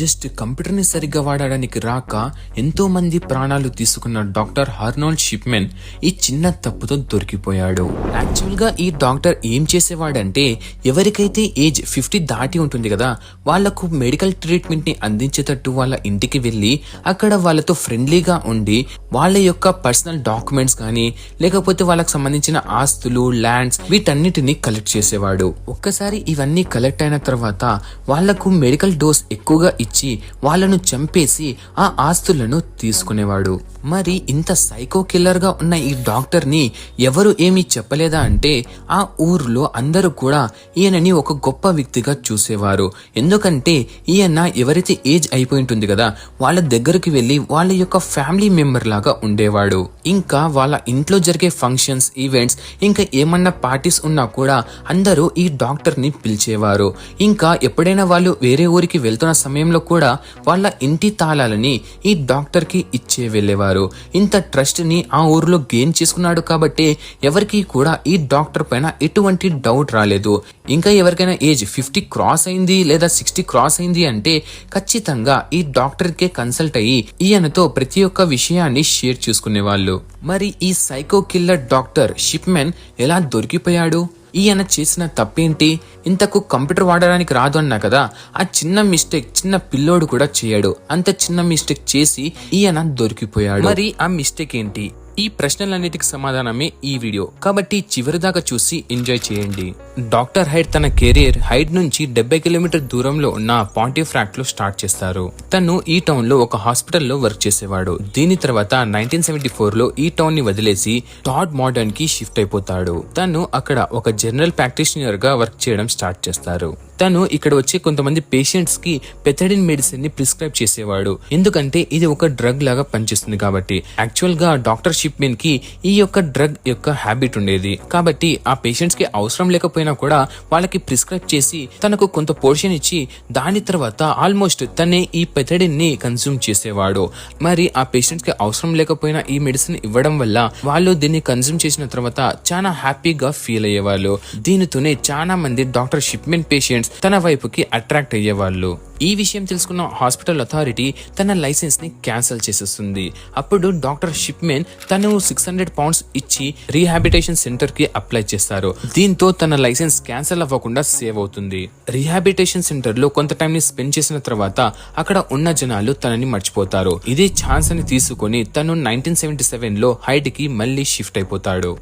Just కంప్యూటర్ని సరిగ్గా వాడడానికి రాక ఎంతో మంది ప్రాణాలు తీసుకున్న డాక్టర్ హర్నాల్డ్ షిప్మెన్ ఈ చిన్న తప్పుతో దొరికిపోయాడు. యాక్చువల్గా ఈ డాక్టర్ ఏం చేసేవాడంటే ఎవరికైతే ఏజ్ ఫిఫ్టీ దాటి ఉంటుంది కదా వాళ్ళకు మెడికల్ ట్రీట్మెంట్ని అందించేటట్టు వాళ్ళ ఇంటికి వెళ్ళి అక్కడ వాళ్ళతో ఫ్రెండ్లీగా ఉండి వాళ్ళ యొక్క పర్సనల్ డాక్యుమెంట్స్ కానీ లేకపోతే వాళ్ళకి సంబంధించిన ఆస్తులు ల్యాండ్స్ వీటన్నిటిని కలెక్ట్ చేసేవాడు. ఒక్కసారి ఇవన్నీ కలెక్ట్ అయిన తర్వాత వాళ్ళకు మెడికల్ డోస్ ఎక్కువగా ఇచ్చి వాళ్ళను చంపేసి ఆ ఆస్తులను తీసుకునేవాడు. మరి ఇంత సైకో కిల్లర్గా ఉన్న ఈ డాక్టర్ని ఎవరు ఏమీ చెప్పలేదా అంటే ఆ ఊర్లో అందరూ కూడా ఈయనని ఒక గొప్ప వ్యక్తిగా చూసేవారు. ఎందుకంటే ఈయన ఎవరైతే ఏజ్ అయిపోయి ఉంటుంది కదా వాళ్ళ దగ్గరికి వెళ్ళి వాళ్ళ యొక్క ఫ్యామిలీ మెంబర్ లాగా ఉండేవాడు. ఇంకా వాళ్ళ ఇంట్లో జరిగే ఫంక్షన్స్ ఈవెంట్స్ ఇంకా ఏమన్నా పార్టీస్ ఉన్నా కూడా అందరూ ఈ డాక్టర్ని పిలిచేవారు. ఇంకా ఎప్పుడైనా వాళ్ళు వేరే ఊరికి వెళ్తున్న సమయంలో కూడా వాళ్ళ ఇంటి తాళాలని ఈ డాక్టర్కి ఇచ్చే వెళ్ళేవారు. ఇంత ట్రస్ట్ని ఆ ఊర్లో గెయిన్ చేసుకున్నాడు కాబట్టి ఎవరికి కూడా ఈ డాక్టర్ పైన ఎటువంటి డౌట్ రాలేదు. ఇంకా ఎవరికైనా ఏజ్ ఫిఫ్టీ క్రాస్ అయింది లేదా సిక్స్టీ క్రాస్ అయింది అంటే ఖచ్చితంగా ఈ డాక్టర్ కే కన్సల్ట్ అయ్యి ఈయనతో ప్రతి ఒక్క విషయాన్ని షేర్ చేసుకునేవాళ్ళు. మరి ఈ సైకో కిల్లర్ డాక్టర్ షిప్మెన్ ఎలా దొరికిపోయాడు? ఈయన చేసిన తప్పేంటి? ఇంతకు కంప్యూటర్ వాడడానికి రాదు అన్నా కదా ఆ చిన్న మిస్టేక్ చిన్న పిల్లోడు కూడా చేయడు. అంత చిన్న మిస్టేక్ చేసి ఈయన దొరికిపోయాడు. మరి ఆ మిస్టేక్ ఏంటి? ఈ ప్రశ్నలన్నిటికి సమాధానమే ఈ వీడియో. కాబట్టి చివరిదాకా చూసి ఎంజాయ్ చేయండి. డాక్టర్ హైడ్ తన కెరీర్ హైడ్ నుంచి డెబ్బై కిలోమీటర్ దూరంలో ఉన్న పాంటిఫ్రాక్ట్లో స్టార్ట్ చేస్తారు. తను ఈ టౌన్లో ఒక హాస్పిటల్లో వర్క్ చేసేవాడు. దీని తర్వాత నైన్టీన్ సెవెంటీ ఫోర్లో ఈ టౌన్ని వదిలేసి టాడ్ మోడర్న్కి షిఫ్ట్ అయిపోతాడు. తను అక్కడ ఒక జనరల్ ప్రాక్టీషనర్గా వర్క్ చేయడం స్టార్ట్ చేస్తారు. తను ఇక్కడ వచ్చే కొంతమంది పేషెంట్స్కి పెథడిన్ మెడిసిన్ని ప్రిస్క్రైబ్ చేసేవాడు. ఎందుకంటే ఇది ఒక డ్రగ్ లాగా పనిచేస్తుంది కాబట్టి. యాక్చువల్గా డాక్టర్ షిప్మెన్కి ఈ యొక్క డ్రగ్ యొక్క హ్యాబిట్ ఉండేది. కాబట్టి ఆ పేషెంట్స్కి అవసరం లేకపోయినా కూడా వాళ్ళకి ప్రిస్క్రైబ్ చేసి తనకు కొంత పోర్షన్ ఇచ్చి దాని తర్వాత ఆల్మోస్ట్ తనే ఈ పెథడిన్ని కన్స్యూమ్ చేసేవాడు. మరి ఆ పేషెంట్స్కి అవసరం లేకపోయినా ఈ మెడిసిన్ ఇవ్వడం వల్ల వాళ్ళు దీన్ని కన్స్యూమ్ చేసిన తర్వాత చాలా హ్యాపీగా ఫీల్ అయ్యేవాళ్ళు. దీనితోనే చాలా మంది డాక్టర్ షిప్మెన్ పేషెంట్స్ తన వైపుకి అట్రాక్ట్ అయ్యేవాళ్ళు. ఈ విషయం తెలుసుకున్న హాస్పిటల్ అథారిటీ తన లైసెన్స్ని క్యాన్సిల్ చేసేస్తుంది. అప్పుడు డాక్టర్ షిప్మెన్ తను సిక్స్ హండ్రెడ్ పౌండ్స్ ఇచ్చి రీహాబిటేషన్ సెంటర్కి అప్లై చేస్తారు. దీంతో తన లైసెన్స్ క్యాన్సిల్ అవ్వకుండా సేవ్ అవుతుంది. రీహాబిటేషన్ సెంటర్లో కొంత టైం ని స్పెండ్ చేసిన తర్వాత అక్కడ ఉన్న జనాలు తనని మర్చిపోతారు. ఇదే ఛాన్స్ అని తీసుకొని తను నైన్టీన్ సెవెంటీ సెవెన్లో హైట్కి మళ్ళీ షిఫ్ట్ అయిపోతాడు.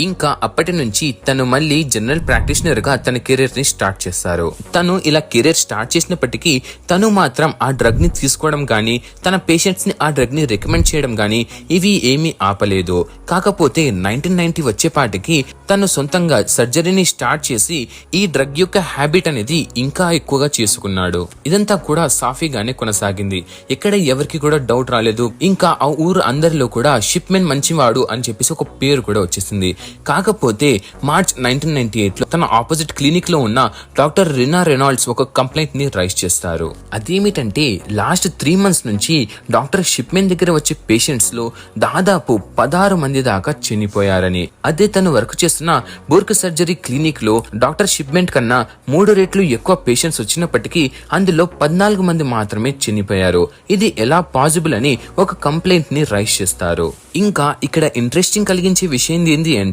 ఇంకా అప్పటి నుంచి తను మళ్ళీ జనరల్ ప్రాక్టీషనర్గా తన కెరీర్ని స్టార్ట్ చేస్తారు. తను ఇలా కెరీర్ స్టార్ట్ చేసినప్పటికీ తను మాత్రం ఆ డ్రగ్ని తీసుకోవడం గానీ తన పేషెంట్స్ని ఆ డ్రగ్ని రికమెండ్ చేయడం గానీ ఇవి ఏమీ ఆపలేదు. కాకపోతే నైన్టీన్ నైన్టీ వచ్చేపాటికి తను సొంతంగా సర్జరీని స్టార్ట్ చేసి ఈ డ్రగ్ యొక్క హ్యాబిట్ అనేది ఇంకా ఎక్కువగా చేసుకున్నాడు. ఇదంతా కూడా సాఫీగానే కొనసాగింది. ఎక్కడ ఎవరికి కూడా డౌట్ రాలేదు. ఇంకా ఆ ఊరు అందరిలో కూడా షిప్మెన్ మంచివాడు అని చెప్పేసి ఒక పేరు కూడా వచ్చేసింది. కాకపోతే మార్చ్ నైన్టీన్ నైన్టీ ఎయిట్లో తన ఆపోజిట్ క్లినిక్లో ఉన్న డాక్టర్ రినా రెనాల్డ్స్ ఒక కంప్లైంట్ని రైజ్ చేస్తారు. అదేమిటంటే లాస్ట్ త్రీ మంత్స్ నుంచి డాక్టర్ షిప్మెన్ దగ్గర వచ్చే పేషెంట్స్లో దాదాపు పదహారు మంది దాకా చనిపోయారని. అదే తను వర్క్ చేస్తున్న బోర్క్ సర్జరీ క్లినిక్లో డాక్టర్ షిప్మెంట్ కన్నా మూడు రేట్లు ఎక్కువ పేషెంట్స్ వచ్చినప్పటికీ అందులో పద్నాలుగు మంది మాత్రమే చనిపోయారు. ఇది ఎలా పాసిబుల్ అని ఒక కంప్లైంట్ని రైజ్ చేస్తారు. ఇంకా ఇక్కడ ఇంట్రెస్టింగ్ కలిగించే విషయం ఏంటి అంటే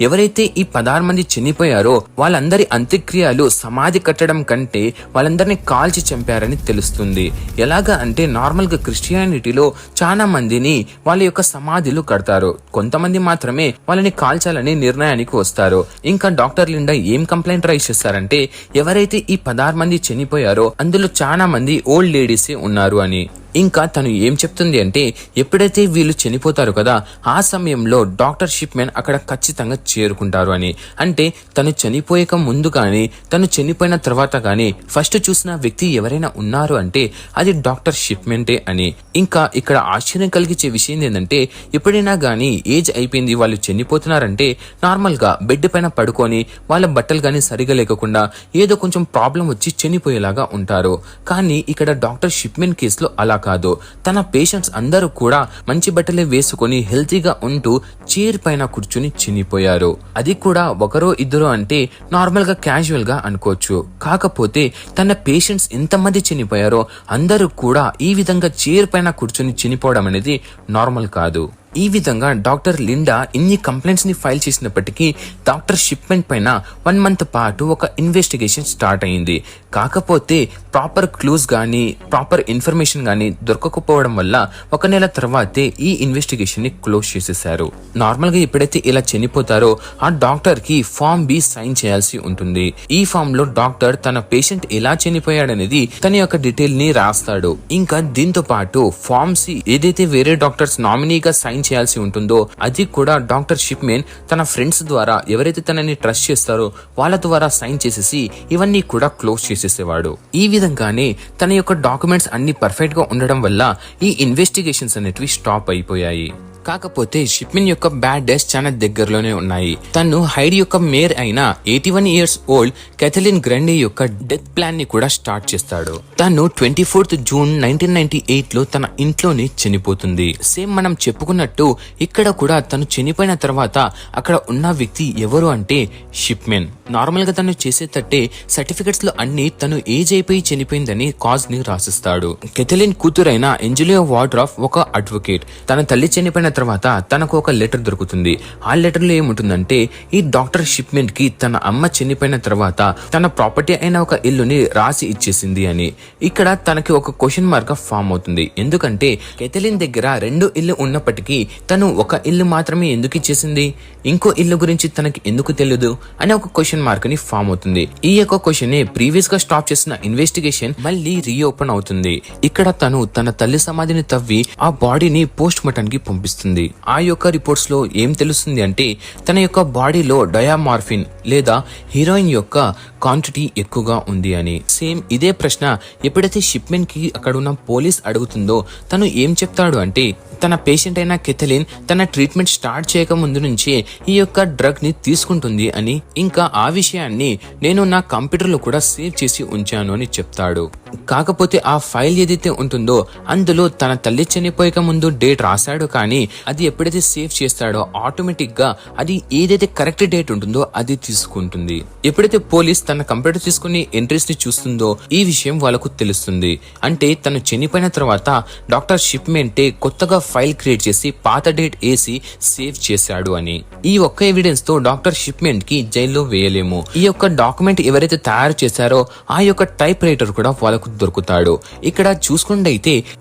ఎవరైతే ఈ పదహారు మంది చనిపోయారో వాళ్ళందరి అంత్యక్రియలు సమాధి కట్టడం కంటే వాళ్ళందరినీ కాల్చి చంపారని తెలుస్తుంది. ఎలాగా అంటే నార్మల్గా క్రిస్టియానిటీలో చాలా మందిని వాళ్ళ యొక్క సమాధులు కడతారు. కొంతమంది మాత్రమే వాళ్ళని కాల్చాలని నిర్ణయానికి వస్తారు. ఇంకా డాక్టర్ లిండా ఏం కంప్లైంట్ రైజ్ చేస్తారంటే ఎవరైతే ఈ పదహారు మంది చనిపోయారో అందులో చాలా మంది ఓల్డ్ లేడీసే ఉన్నారు అని. ఇంకా తను ఏం చెప్తుంది అంటే ఎప్పుడైతే వీళ్ళు చనిపోతారు కదా ఆ సమయంలో డాక్టర్ షిప్మెన్ అక్కడ ఖచ్చితంగా చేరుకుంటారు అని. అంటే తను చనిపోయక ముందు కానీ తను చనిపోయిన తర్వాత కానీ ఫస్ట్ చూసిన వ్యక్తి ఎవరైనా ఉన్నారు అంటే అది డాక్టర్ షిప్మెంటే అని. ఇంకా ఇక్కడ ఆశ్చర్యం కలిగించే విషయం ఏంటంటే ఎప్పుడైనా గానీ ఏజ్ అయిపోయింది వాళ్ళు చనిపోతున్నారంటే నార్మల్గా బెడ్ పైన పడుకొని వాళ్ళ బట్టలు గానీ సరిగా లేకుండా ఏదో కొంచెం ప్రాబ్లం వచ్చి చనిపోయేలాగా ఉంటారు. కానీ ఇక్కడ డాక్టర్ షిప్మెన్ కేసులో అలా కాదు. తన పేషెంట్స్ అందరూ కూడా మంచి బట్టలే వేసుకొని హెల్తీగా ఉంటూ చైర్ పైన కూర్చుని చినిపోయారు అది కూడా ఒకరో ఇద్దరు అంటే నార్మల్గా క్యాజువల్గా అనుకోవచ్చు. కాకపోతే తన పేషెంట్స్ ఎంతమంది చనిపోయారో అందరూ కూడా ఈ విధంగా చైర్ పైన కూర్చుని చనిపోవడం అనేది నార్మల్ కాదు. ఈ విధంగా డాక్టర్ లిండా ఇన్ని కంప్లైంట్స్ని ఫైల్ చేసినప్పటికీ డాక్టర్ షిప్మెంట్ పైన వన్ మంత్ పాటు ఒక ఇన్వెస్టిగేషన్ స్టార్ట్ అయింది. కాకపోతే ప్రాపర్ క్లూస్ గానీ ప్రాపర్ ఇన్ఫర్మేషన్ గానీ దొరకకపోవడం వల్ల ఒక నెల తర్వాతే ఈ ఇన్వెస్టిగేషన్ని క్లోజ్ చేసేశారు. నార్మల్గా ఎప్పుడైతే ఇలా చనిపోతారో ఆ డాక్టర్కి ఫామ్ బి సైన్ చేయాల్సి ఉంటుంది. ఈ ఫామ్లో డాక్టర్ తన పేషెంట్ ఎలా చనిపోయాడనేది తన యొక్క డీటెయిల్ని రాస్తాడు. ఇంకా దీంతో పాటు ఫామ్ సి ఏదైతే వేరే డాక్టర్స్ నామినీగా సైన్ చేయాల్సి ఉంటుందో అది కూడా డాక్టర్ షిప్మెన్ తన ఫ్రెండ్స్ ద్వారా ఎవరైతే తనని ట్రస్ట్ చేస్తారో వాళ్ళ ద్వారా సైన్ చేసేసి ఇవన్నీ కూడా క్లోజ్ చేసేసేవాడు. ఈ విధంగానే తన యొక్క డాక్యుమెంట్స్ అన్ని పర్ఫెక్ట్గా ఉండడం వల్ల ఈ ఇన్వెస్టిగేషన్స్ అనేటివి స్టాప్ అయిపోయాయి. కాకపోతే షిప్మిన్ యొక్క బ్యాడ్ డేస్ చాలా దగ్గరలోనే ఉన్నాయి. తను హైడ్ యొక్క మేయర్ అయిన eighty one years old Kathleen Grundy యొక్క డెత్ ప్లాన్ని కూడా స్టార్ట్ చేస్తాడు. తను twenty fourth June nineteen ninety ఎయిట్లో తన ఇంట్లోనే చనిపోతుంది. సేమ్ మనం చెప్పుకున్నట్టు ఇక్కడ కూడా తను చనిపోయిన తర్వాత అక్కడ ఉన్న వ్యక్తి ఎవరు అంటే షిప్మెన్. నార్మల్గా తను చేసేటట్టే సర్టిఫికెట్స్లో అన్ని తను ఏజ్ అయిపోయి చనిపోయిందని కాజ్ని రాసిస్తాడు. కెథలిన్ కూతురైన ఎంజలియో వాడ్రాఫ్ ఒక అడ్వకేట్. తన తల్లి చనిపోయిన తర్వాత తనకు ఒక లెటర్ దొరుకుతుంది. ఆ లెటర్లో ఏముంటుందంటే ఈ డాక్టర్ షిప్మెంట్కి తన అమ్మ చనిపోయిన తర్వాత తన ప్రాపర్టీ అయిన ఒక ఇల్లుని రాసి ఇచ్చేసింది అని. ఇక్కడ తనకి ఒక క్వశ్చన్ మార్క్ ఫామ్ అవుతుంది. ఎందుకంటే కెథలిన్ దగ్గర రెండు ఇల్లు ఉన్నప్పటికీ తను ఒక ఇల్లు మాత్రమే ఎందుకు ఇచ్చేసింది? ఇంకో ఇల్లు గురించి తనకి ఎందుకు తెలియదు అనే ఒక క్వశ్చన్ మార్క్ని ఫామ్ అవుతుంది. ఈ యొక్క క్వశ్చన్ని ప్రీవియస్గా స్టాప్ చేసిన ఇన్వెస్టిగేషన్ మళ్ళీ రీఓపెన్ అవుతుంది. ఇక్కడ తను తన తల్లి సమాధిని తవ్వి ఆ బాడీని పోస్ట్ మార్టం కి పంపిస్తుంది. ఆ యొక్క రిపోర్ట్స్లో ఏం తెలుస్తుంది అంటే తన యొక్క బాడీలో డయామార్ఫిన్ లేదా హీరోయిన్ యొక్క క్వాంటిటీ ఎక్కువగా ఉంది అని. సేమ్ ఇదే ప్రశ్న ఎప్పుడైతే షిప్మెంట్కి అక్కడ ఉన్న పోలీస్ అడుగుతుందో తను ఏం చెప్తాడు అంటే తన పేషెంట్ అయిన కెథలిన్ తన ట్రీట్మెంట్ స్టార్ట్ చేయక ముందు నుంచే ఈ యొక్క డ్రగ్ని తీసుకుంటుంది అని ఇంకా ఆ విషయాన్ని నేను నా కంప్యూటర్లో కూడా సేవ్ చేసి ఉంచాను అని చెప్తాడు. కాకపోతే ఆ ఫైల్ ఏదైతే ఉంటుందో అందులో తన తల్లి చనిపోయక ముందు డేట్ రాశాడు కానీ అది ఎప్పుడైతే సేవ్ చేస్తాడో ఆటోమేటిక్గా అది ఏదైతే కరెక్ట్ డేట్ ఉంటుందో అది తీసుకుంటుంది. ఎప్పుడైతే పోలీస్ తన కంప్యూటర్ తీసుకుని ఎంట్రీస్ని చూస్తుందో ఈ విషయం వాళ్ళకు తెలుస్తుంది. అంటే తను చనిపోయిన తర్వాత డాక్టర్ షిప్మెంటే కొత్తగా ఫైల్ క్రియేట్ చేసి పాత డేట్ వేసి సేవ్ చేశాడు అని. ఈ ఒక్క ఎవిడెన్స్తో డాక్టర్ షిప్మెంట్కి జైల్లో వేయలేము. ఈ యొక్క డాక్యుమెంట్ ఎవరైతే తయారు చేశారో ఆ యొక్క టైప్ రైటర్ కూడా వాళ్ళకు దొరుకుతాడు. ఇక్కడ చూసుకుంటే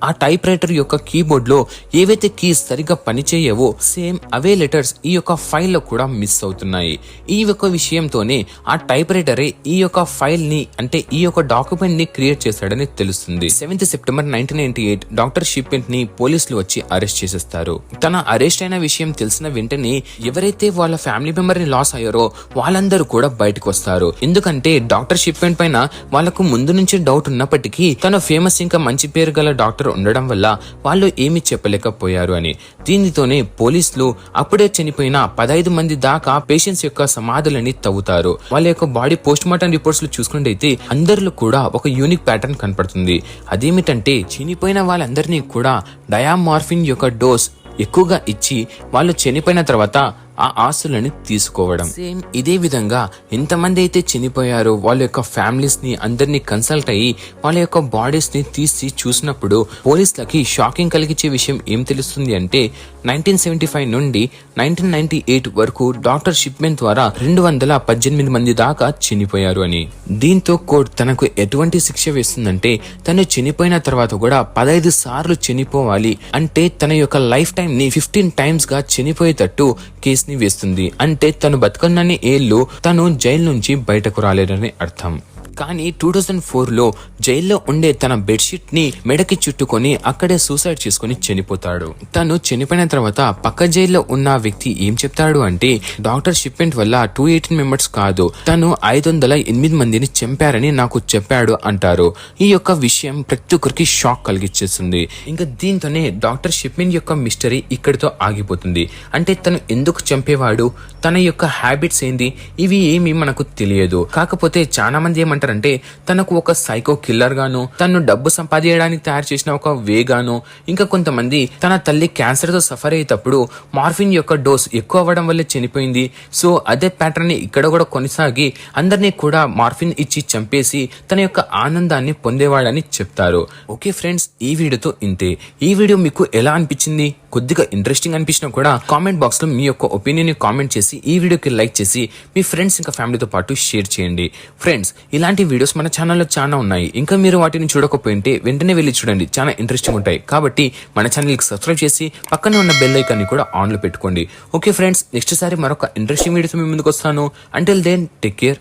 ఆ టైప్ రైటర్ యొక్క కీబోర్డ్లో ఏవైతే కీస్ సరిగ్గా పనిచేయవో సేమ్ అవే లెటర్స్ ఈ యొక్క ఫైల్లో కూడా మిస్ అవుతున్నాయి. ఈ యొక్క విషయంతోనే ఆ టైప్ రైటరే ఈ యొక్క ఫైల్ని అంటే ఈ యొక్క డాక్యుమెంట్ని క్రియేట్ చేశాడని తెలుస్తుంది. Seventh September nineteen ninety eight doctor షిప్మెంట్ని పోలీసులు వచ్చి అరెస్ట్ చేసేస్తారు. తన అరెస్ట్ అయిన విషయం తెలిసిన వెంటనే ఎవరైతే వాళ్ళ ఫ్యామిలీ మెంబర్ని లాస్ అయ్యారో వాళ్ళందరూ కూడా బయటకు వస్తారు. ఎందుకంటే డాక్టర్ షిప్మెంట్ పైన వాళ్ళకు ముందు నుంచి డౌట్ ఉన్నప్పటికీ తను ఫేమస్ ఇంకా మంచి పేరు గల డాక్టర్ ఉండడం వల్ల వాళ్ళు ఏమీ చెప్పలేకపోయారు అని. దీనితోనే పోలీసులు అప్పుడే చనిపోయిన పదహైదు మంది దాకా పేషెంట్స్ యొక్క సమాధులని తవ్వుతారు. వాళ్ళ యొక్క బాడీ పోస్ట్ మార్టం రిపోర్ట్స్లో చూసుకుంటే అందరిలో కూడా ఒక యూనిక్ ప్యాటర్న్ కనపడుతుంది. అదేమిటంటే చనిపోయిన వాళ్ళందరినీ కూడా డయామార్ఫిన్ యొక్క డోస్ ఎక్కువగా ఇచ్చి వాళ్ళు చనిపోయిన తర్వాత ఆ ఆస్తులని తీసుకోవడం. సేమ్ ఇదే విధంగా ఎంతమంది అయితే చనిపోయారో వాళ్ళ యొక్క ఫ్యామిలీస్ని అందరినీ కన్సల్ట్ అయ్యి వాళ్ళ యొక్క బాడీస్ని తీసి చూసినప్పుడు పోలీసులకి షాకింగ్ కలిగించే విషయం ఏం తెలుస్తుంది అంటే నైన్టీన్ సెవెంటీ ఫైవ్ నుండి నైన్టీన్ నైన్టీ ఎయిట్ వరకు డాక్టర్ షిప్మెంట్ ద్వారా రెండు వందల పద్దెనిమిది మంది దాకా చనిపోయారు అని. దీంతో కోర్టు తనకు ఎటువంటి శిక్ష వేస్తుందంటే తను చనిపోయిన తర్వాత కూడా పదహైదు సార్లు చనిపోవాలి అంటే తన యొక్క లైఫ్ టైం ని ఫిఫ్టీన్ టైమ్స్గా చనిపోయేటట్టు ని వేస్తుంది. అంటే తను బతుకున్నన్ని ఏళ్ళు తను జైలు నుంచి బయటకు రాలేడని అర్థం. కానీ టూ థౌజండ్ ఫోర్లో జైల్లో ఉండే తన బెడ్షీట్ని మెడకి చుట్టుకొని అక్కడే సూసైడ్ చేసుకుని చనిపోతాడు. తను చనిపోయిన తర్వాత పక్క జైల్లో ఉన్న వ్యక్తి ఏం చెప్తాడు అంటే డాక్టర్ షిప్మెంట్ వల్ల టూ ఎయిటీన్ మెంబర్స్ కాదు తను ఐదు వందల ఎనిమిది మందిని చంపారని నాకు చెప్పాడు అంటారు. ఈ యొక్క విషయం ప్రతి ఒక్కరికి షాక్ కలిగించేస్తుంది ఇంకా దీంతోనే డాక్టర్ షిప్మెంట్ యొక్క మిస్టరీ ఇక్కడితో ఆగిపోతుంది. అంటే తను ఎందుకు చంపేవాడు? తన యొక్క హ్యాబిట్స్ ఏంది? ఇవి ఏమి మనకు తెలియదు. కాకపోతే చాలా మంది ఏమంటారు డాక్టర్ అంటే తనకు ఒక సైకో కిల్లర్ గాను తను డబ్బు సంపాదించడానికి తయారు చేసిన ఒక వే గాను ఇంకా కొంతమంది తన తల్లి క్యాన్సర్తో సఫర్ అయ్యేటప్పుడు మార్ఫిన్ యొక్క డోస్ ఎక్కువ అవ్వడం వల్ల చనిపోయింది. సో అదే ప్యాటర్న్ని ఇక్కడ కూడా కొనసాగి అందరినీ కూడా మార్ఫిన్ ఇచ్చి చంపేసి తన యొక్క ఆనందాన్ని పొందేవాడని చెప్తారు. ఓకే ఫ్రెండ్స్ ఈ వీడియోతో ఇంతే. ఈ వీడియో మీకు ఎలా అనిపించింది? కొద్దిగా ఇంట్రెస్టింగ్ అనిపించినా కూడా కామెంట్ బాక్స్లో మీ యొక్క ఒపీనియన్ కామెంట్ చేసి ఈ వీడియోకి లైక్ చేసి మీ ఫ్రెండ్స్ ఇంకా ఫ్యామిలీతో పాటు షేర్ చేయండి. ఫ్రెండ్స్ ఇలాంటి వీడియోస్ మన ఛానల్లో చాలా ఉన్నాయి. ఇంకా మీరు వాటిని చూడకపోయింటే వెంటనే వెళ్ళి చూడండి. చాలా ఇంట్రెస్టింగ్ ఉంటాయి. కాబట్టి మన ఛానల్కి సబ్స్క్రైబ్ చేసి పక్కనే ఉన్న బెల్ ఐకాన్ని కూడా ఆన్లో పెట్టుకోండి. ఓకే ఫ్రెండ్స్ నెక్స్ట్ సారి మరొక ఇంట్రెస్టింగ్ వీడియోతో మీ ముందుకు వస్తాను. Until then take care